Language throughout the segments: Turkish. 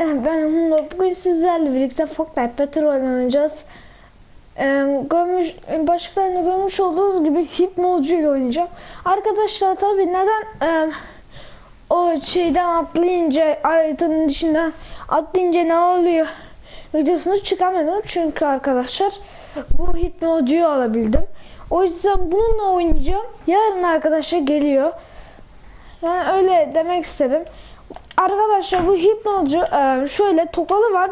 Eh, Ben Humlo. Bugün sizlerle birlikte Fortnite Battle oynayacağız. Ee, görmüş, başkalarında görmüş olduğunuz gibi hipnolcu ile oynayacağım. Arkadaşlar tabi neden e, o şeyden atlayınca haritanın dışından atlayınca ne oluyor videosunu çıkamadım. Çünkü arkadaşlar bu hipnolcuyu alabildim. O yüzden bununla oynayacağım. Yarın arkadaşlar geliyor. Yani öyle demek istedim. Arkadaşlar bu hipnolcu e, şöyle tokalı var.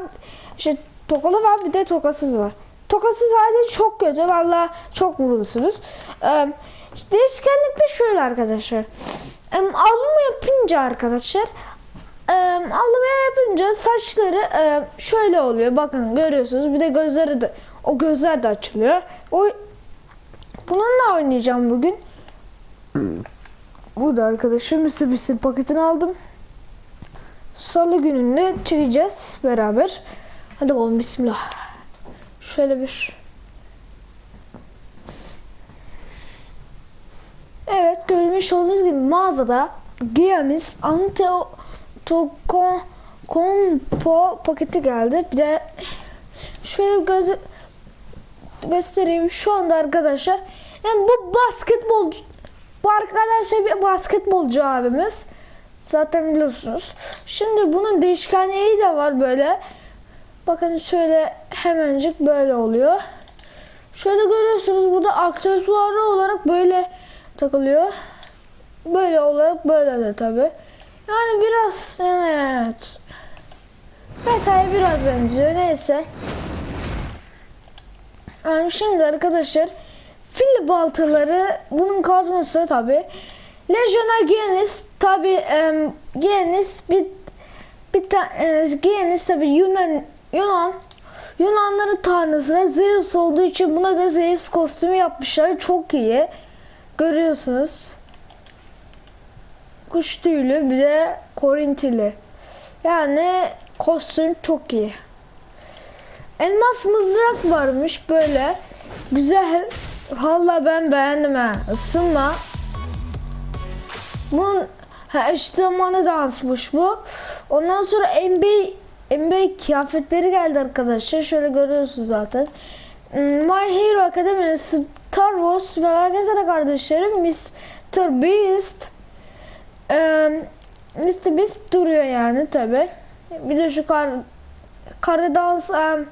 İşte tokalı var bir de tokasız var. Tokasız hali çok kötü. Valla çok vurulursunuz. E, işte değişkenlik de şöyle arkadaşlar. E, alnıma yapınca arkadaşlar alnıma yapınca saçları şöyle oluyor. Bakın görüyorsunuz. Bir de gözleri de o gözler de açılıyor. O bununla oynayacağım bugün. Burada arkadaşlar Mr. Beast'in paketini aldım. Salı gününde çekeceğiz beraber. Hadi oğlum bismillah. Şöyle bir. Evet görmüş olduğunuz gibi mağazada Giannis Kompo paketi geldi. Bir de şöyle bir göz göstereyim şu anda arkadaşlar. Yani bu basketbol bu arkadaşlar bir basketbolcu abimiz. Zaten biliyorsunuz. Şimdi bunun değişkenliği de var böyle. Bakın şöyle hemencik böyle oluyor. Şöyle görüyorsunuz burada aksesuarı olarak böyle takılıyor. Böyle olarak böyle de tabi. Yani biraz evet. Meta'ya biraz benziyor neyse. Yani şimdi arkadaşlar fil baltaları bunun kazması tabi. Legioner Giannis tabi e, Giannis bir bir ta, e, Giannis tabi Yunan Yunan Yunanların tanrısı Zeus olduğu için buna da Zeus kostümü yapmışlar. Çok iyi. Görüyorsunuz. Kuş tüylü bir de Korintili. Yani kostüm çok iyi. Elmas mızrak varmış böyle. Güzel. Valla ben beğendim ha. Isınma. Bunun ha, eşitlemanı dansmış bu. Ondan sonra NBA NBA kıyafetleri geldi arkadaşlar. Şöyle görüyorsunuz zaten. Hmm, My Hero Academy, Star Wars ve herkese de kardeşlerim Mr. Beast ee, Mr. Beast duruyor yani tabi. Bir de şu kar karda dans em,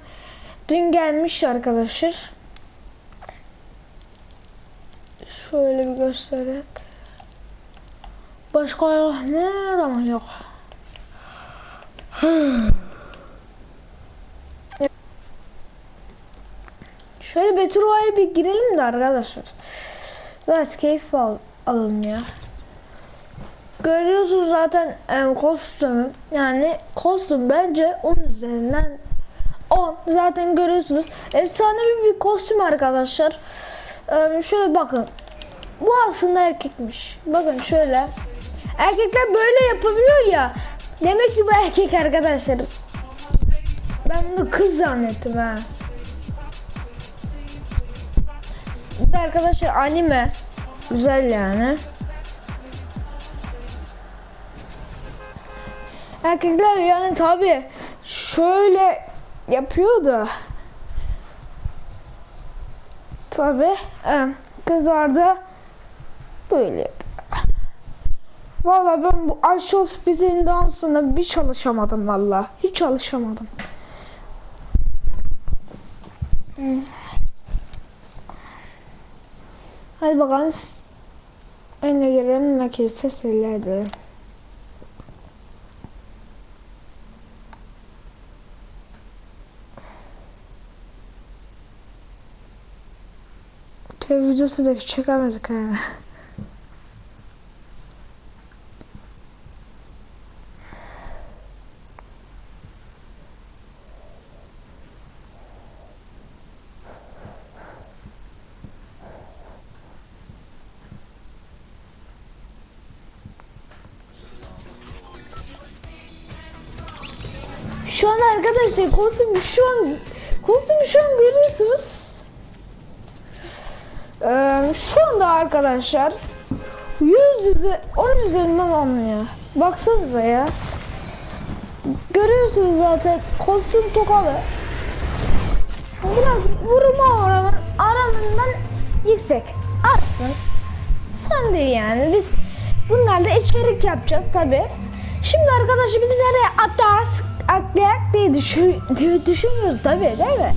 dün gelmiş arkadaşlar. Şöyle bir göstererek. Başka mu? Ama yok. Şöyle Battle Royale'e bir girelim de arkadaşlar. Biraz keyif al alın ya. Görüyorsunuz zaten em, kostümü. Yani kostüm bence 10 üzerinden 10. Zaten görüyorsunuz. Efsanevi bir kostüm arkadaşlar. Em, şöyle bakın. Bu aslında erkekmiş. Bakın şöyle. Erkekler böyle yapabiliyor ya. Demek ki bu erkek arkadaşlar. Ben bunu kız zannettim ha. Bu da arkadaşlar anime. Güzel yani. Erkekler yani tabi şöyle yapıyor da tabi kızlar böyle yapıyor. Valla ben bu Aşol Speed'in dansına bir çalışamadım valla. Hiç çalışamadım. Hmm. Hadi bakalım. Önüne gelelim nakit seslerle. Tüy videosu da çekemedik ha. Şu an arkadaşlar kostümü şu an kostümü şu an görüyorsunuz. Ee, şu anda arkadaşlar 100 yüze 10 üzerinden 10 ya. Baksanıza ya. Görüyorsunuz zaten kostüm tokalı. Biraz vurma oranı aramından yüksek. Atsın. Sen de yani biz bunlarla içerik yapacağız tabi. Şimdi arkadaşlar biz nereye atlarız, atlayak diye, düşün, düşünüyoruz tabi değil mi?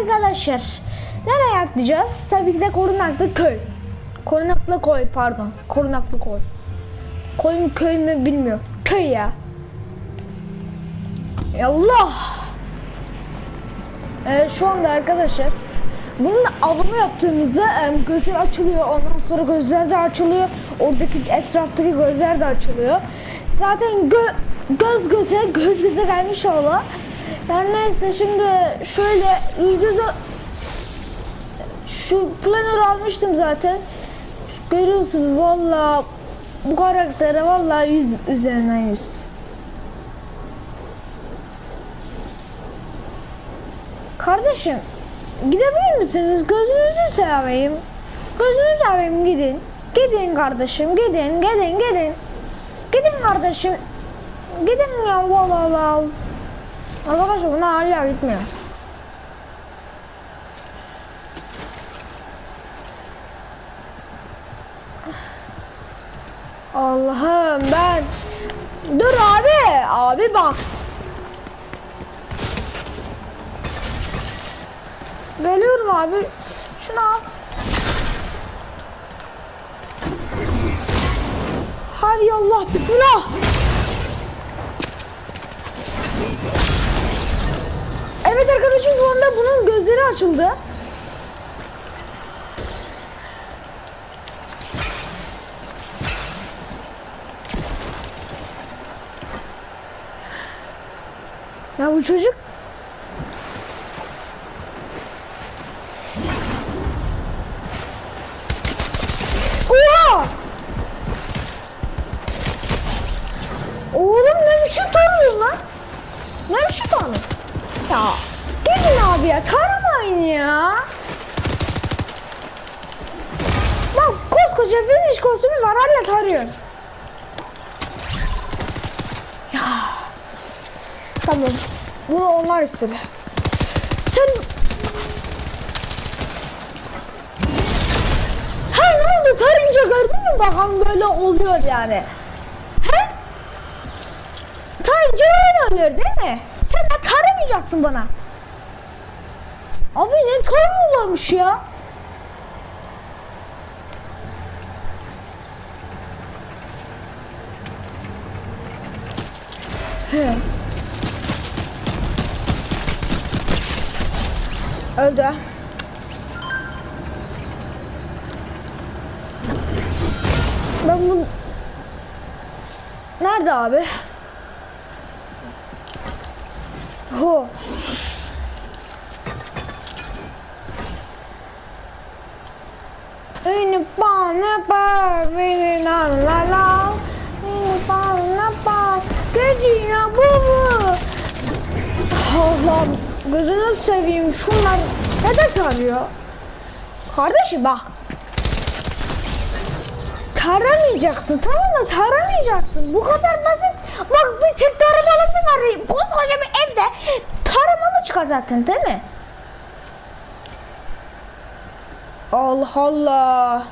Arkadaşlar nereye atlayacağız? Tabii ki de korunaklı köy. Korunaklı koy pardon. Korunaklı koy. Koy mu köy mü bilmiyorum. Köy ya. Allah. Evet şu anda arkadaşlar bunun avlama yaptığımızda gözler açılıyor. Ondan sonra gözler de açılıyor. Oradaki etraftaki gözler de açılıyor. Zaten gö göz göze göz göze gelmiş Allah. Yani neyse şimdi şöyle yüz göze şu planör almıştım zaten. Görüyorsunuz valla bu karaktere valla 100 üzerinden 100. Kardeşim gidebilir misiniz? Gözünüzü seveyim. Gözünüzü seveyim gidin. Gidin kardeşim gidin gidin gidin. Gidin kardeşim. Gidin ya valla valla. Arkadaşlar buna hala gitmiyor. Allah'ım ben Dur abi abi bak Geliyorum abi şunu al Hadi Allah bismillah Evet arkadaşım şu anda bunun gözleri açıldı Ya bu çocuk! Oğlum ne biçim tanıyor lan? Ne biçim tanıyor? Ya gelin abi ya taramayın ya. Bak koskoca finish kostümü var hala tarıyor. Ya. Tamam. Bunu onlar istedi. Sen... Ha ne oldu? Tarınca gördün mü bakalım böyle oluyor yani. He? Tarınca öyle oluyor değil mi? Sen de taramayacaksın bana. Abi ne tarıyorlarmış ya? He. Öldü. Ben bu... Nerede abi? Ho. Beni bana bak, beni la la. Beni bana geceye bu mu? Allah'ım gözünü seveyim şunlar neden tarıyor? Kardeşim bak. Taramayacaksın tamam mı? Taramayacaksın. Bu kadar basit. Bak bir tek taramalı mı var? Koskoca bir evde taramalı çıkar zaten değil mi? Allah Allah.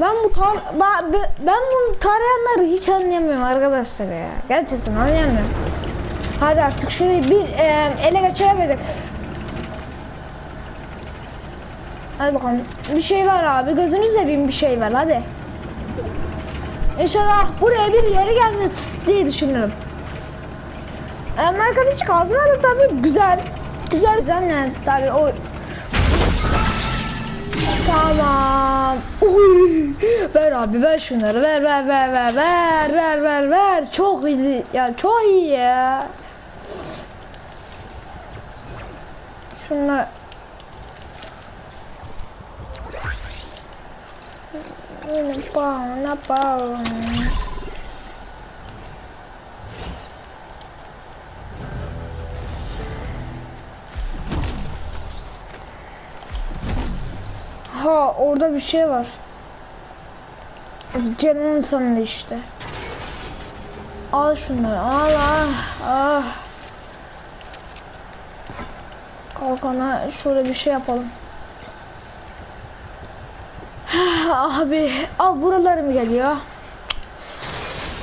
Ben bu tar ben, bunu tarayanları hiç anlayamıyorum arkadaşlar ya. Gerçekten anlayamıyorum. Hadi artık şunu bir e, ele geçiremedik. Hadi bakalım. Bir şey var abi. Gözünü seveyim bir şey var. Hadi. İnşallah buraya bir yere gelmez diye düşünüyorum. Em, arkadaş kazma da tabii güzel. Güzel güzel yani tabii o Tamam. Uy. Ver abi ver şunları ver ver ver ver ver ver ver ver çok iyi ya çok iyi ya. Şunlar Ne yapalım, ne yapalım? Ha orada bir şey var. Canımın sonunda işte. Al şunu. Al al. Ah. Kalkana şöyle bir şey yapalım. Abi al buraları mı geliyor?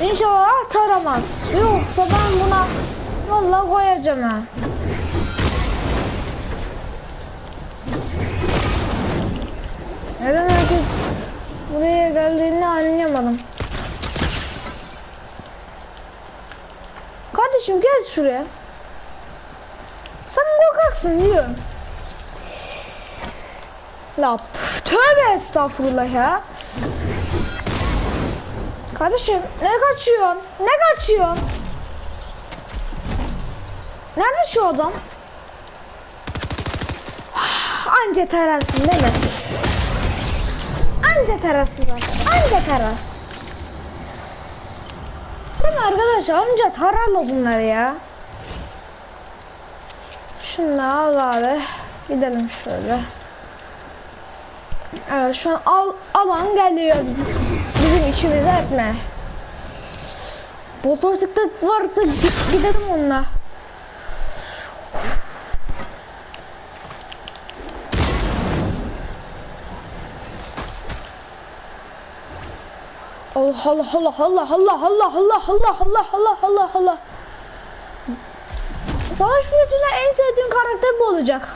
İnşallah taramaz. Yoksa ben buna vallahi koyacağım ha. Anlayamadım. Kardeşim gel şuraya. Sen korkaksın diyorum. La tövbe estağfurullah ya. Kardeşim ne kaçıyorsun? Ne kaçıyorsun? Nerede şu adam? Anca terasın değil mi? Anca terasın zaten. Anca teras. Değil mi arkadaşlar? Anca tararla bunları ya. Şimdi al abi. Gidelim şöyle. Evet şu an al, alan geliyor bizim, bizim içimize etme. Motosiklet varsa gi- gidelim onunla. Allah Allah Allah Allah Allah Allah Allah Allah Allah Allah Allah Allah Savaş pilotuyla en sevdiğim karakter bu olacak.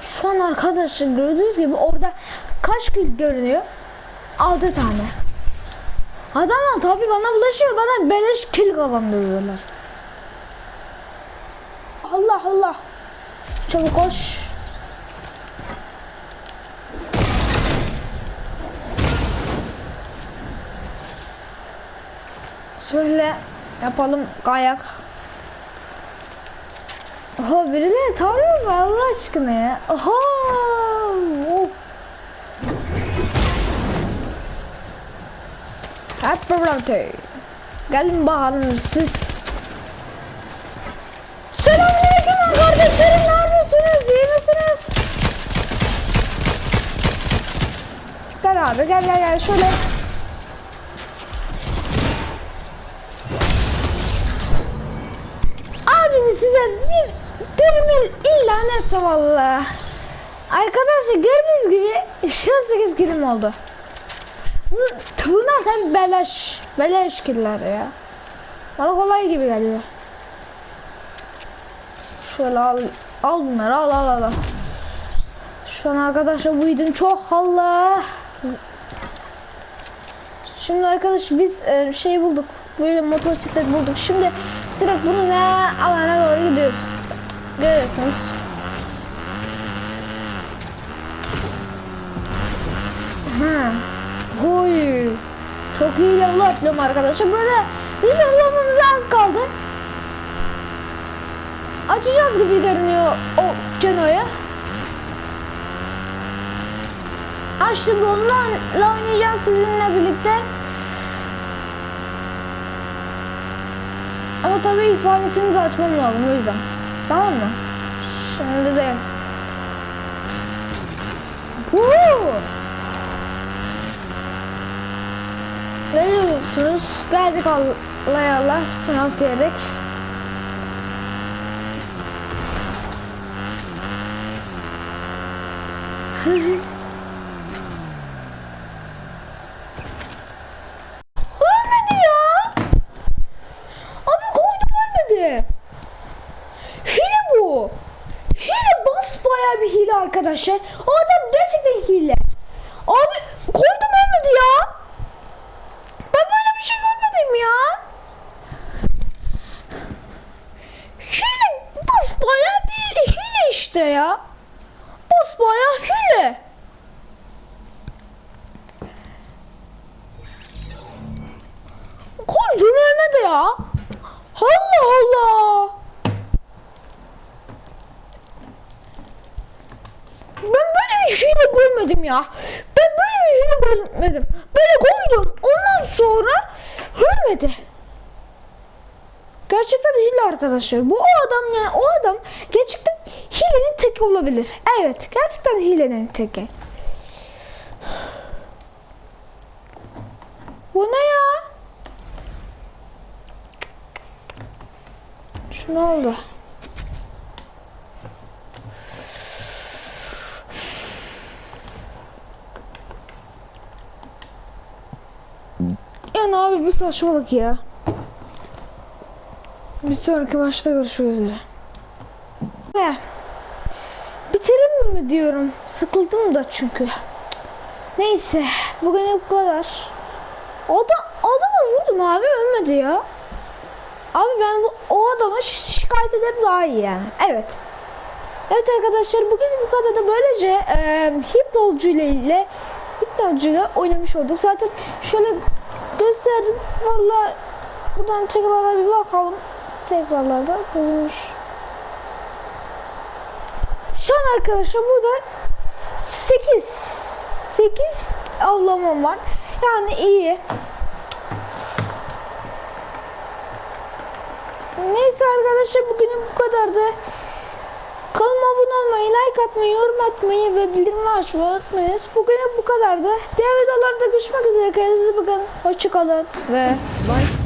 Şu an arkadaşlar gördüğünüz gibi orada kaç kill görünüyor? 6 tane. Adamlar tabi bana bulaşıyor bana beleş kill kazandırıyorlar. Allah Allah. Çabuk koş. Şöyle yapalım kayak. Oha birileri tarıyor mu Allah aşkına ya? Oha! Oh. Birlikte. Gelin bakalım siz. Selamünaleyküm kardeşlerim ne yapıyorsunuz? İyi misiniz? Gel abi gel gel gel şöyle. Abim size bir termil ilan etti valla. Arkadaşlar gördüğünüz gibi şu an 8 kilim oldu. Bunlar sen beleş. Beleş killer ya. Bana kolay gibi geliyor. Şöyle al. Al bunları al al al. Şu an arkadaşlar bu videonun çok Allah. Şimdi arkadaş biz e, şey bulduk. Böyle motosiklet bulduk. Şimdi direkt bununla alana doğru gidiyoruz. Görüyorsunuz. Ha. Huy. Çok iyi level atlıyorum arkadaşlar. Burada bir level olmamız az kaldı. Açacağız gibi görünüyor o canoyu. Açtım onunla oynayacağız sizinle birlikte. Ama tabii ifadesini de açmam lazım o yüzden. Tamam mı? Şimdi de. Woo! Ne diyorsunuz? Geldik Allah'a Allah. Bismillah diyerek. ölmedi ya. Abi koydum ölmedi. Hile bu. Hile basbayağı bir hile arkadaşlar. O adam gerçekten hile. Abi koydum ölmedi ya. Ben böyle bir şey görmedim ya. Hile basbayağı bir hile işte ya. Basbayağı hile. Koydum ölmedi ya. Allah Allah. Ben böyle bir hile görmedim ya. Ben böyle bir hile görmedim. Böyle koydum. Ondan sonra Ölmedi. Gerçekten hile arkadaşlar. Bu o adam yani o adam gerçekten hilenin teki olabilir. Evet gerçekten hilenin teki. Bu ne ya? Şu ne oldu? Yani abi bu saçmalık ya. Bir sonraki maçta görüşmek üzere. Ne? Bitirelim mi diyorum. Sıkıldım da çünkü. Neyse. Bugün bu kadar. O da adamı vurdum abi ölmedi ya. Abi ben bu, o adama şi- şikayet ederim daha iyi yani. Evet. Evet arkadaşlar bugün bu kadar da böylece e, hipnolcu ile ile ile oynamış olduk. Zaten şöyle gösterdim. Valla buradan tekrardan bir bakalım. Tekrarlarda bulmuş. Şu an arkadaşlar burada 8 8 avlamam var. Yani iyi. Neyse arkadaşlar bugünün bu kadardı. Kanalıma abone olmayı, like atmayı, yorum atmayı ve bildirimleri açmayı unutmayınız. Bugün bu kadardı. Diğer videolarda görüşmek üzere. Kendinize bakın. Hoşçakalın ve bye.